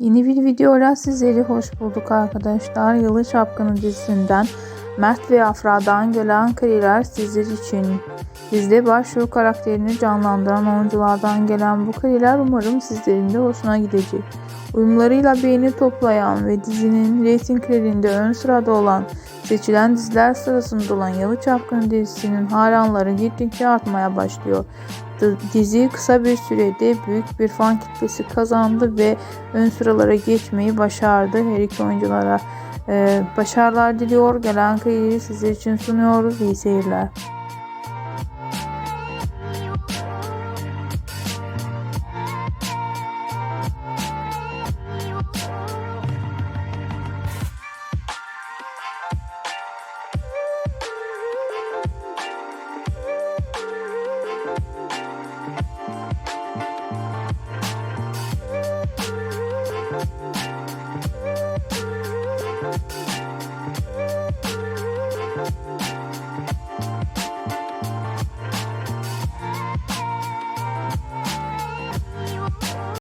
Yeni bir videoyla sizleri hoş bulduk arkadaşlar. Yalı Çapkını dizisinden Mert ve Afra'dan gelen kariyer sizler için. Dizide başrol karakterini canlandıran oyunculardan gelen bu kariyer umarım sizlerin de hoşuna gidecek. Uyumlarıyla beğeni toplayan ve dizinin reytinglerinde ön sırada olan seçilen diziler sırasında olan Yalı Çapkını dizisinin hayranları gittikçe artmaya başlıyor. Dizi kısa bir sürede büyük bir fan kitlesi kazandı ve ön sıralara geçmeyi başardı. Her iki oyunculara başarılar diliyor. Gelen kayıyı sizler için sunuyoruz. İyi seyirler.